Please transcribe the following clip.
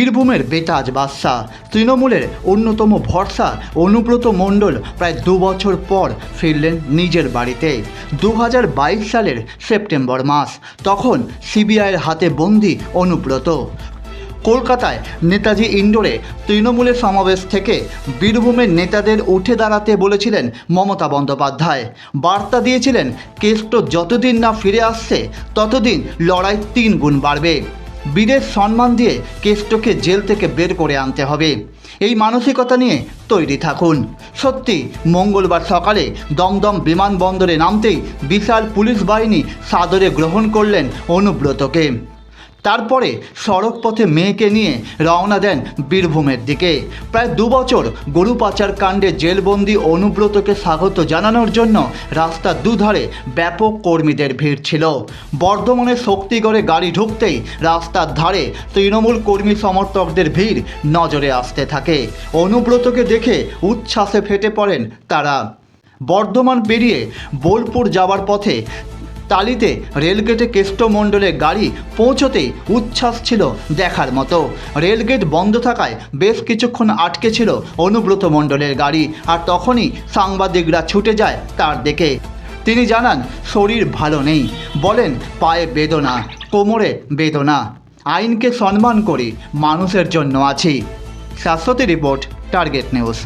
বীরভূমের বেতাজ বাদশাহ, তৃণমূলের অন্যতম ভরসা অনুব্রত মণ্ডল প্রায় দু বছর পর ফিরলেন নিজের বাড়িতে। দু হাজার বাইশ সালের সেপ্টেম্বর মাস, তখন সিবিআইয়ের হাতে বন্দি অনুব্রত। কলকাতায় নেতাজি ইন্ডোরে তৃণমূলের সমাবেশ থেকে বীরভূমের নেতাদের উঠে দাঁড়াতে বলেছিলেন মমতা বন্দ্যোপাধ্যায়। বার্তা দিয়েছিলেন, কেষ্ট যতদিন না ফিরে আসছে, ততদিন লড়াই তিন গুণ বাড়বে। বীরের সম্মান দিয়ে কেষ্টকে জেল থেকে বের করে আনতে হবে। এই মানসিকতা নিয়ে তৈরি থাকুন। সত্যি, মঙ্গলবার সকালে দমদম বিমানবন্দরে নামতেই বিশাল পুলিশ বাহিনী সাদরে গ্রহণ করলেন অনুব্রতকে। তারপরে সড়ক পথে মেয়েকে নিয়ে রওনা দেন বীরভূমের দিকে। প্রায় দু বছর গরু পাচার কাণ্ডে জেলবন্দি অনুব্রতকে স্বাগত জানানোর জন্য রাস্তার দুধারে ব্যাপক কর্মীদের ভিড় ছিল। বর্ধমানের শক্তিগড়ে গাড়ি ঢুকতেই রাস্তার ধারে তৃণমূল কর্মী সমর্থকদের ভিড় নজরে আসতে থাকে। অনুব্রতকে দেখে উচ্ছ্বাসে ফেটে পড়েন তারা। বর্ধমান পেরিয়ে বোলপুর যাওয়ার পথে তালিতে রেলগেটে কেষ্টমণ্ডলের গাড়ি পৌঁছতেই উচ্ছ্বাস ছিল দেখার মতো। রেলগেট বন্ধ থাকায় বেশ কিছুক্ষণ আটকে ছিল অনুব্রত মণ্ডলের গাড়ি, আর তখনই সাংবাদিকরা ছুটে যায় তার দিকে। তিনি জানান, শরীর ভালো নেই। বলেন, পায়ে বেদনা, কোমরে বেদনা। আইনকে সম্মান করি, মানুষের জন্য আছি। Shashwati report, Target News.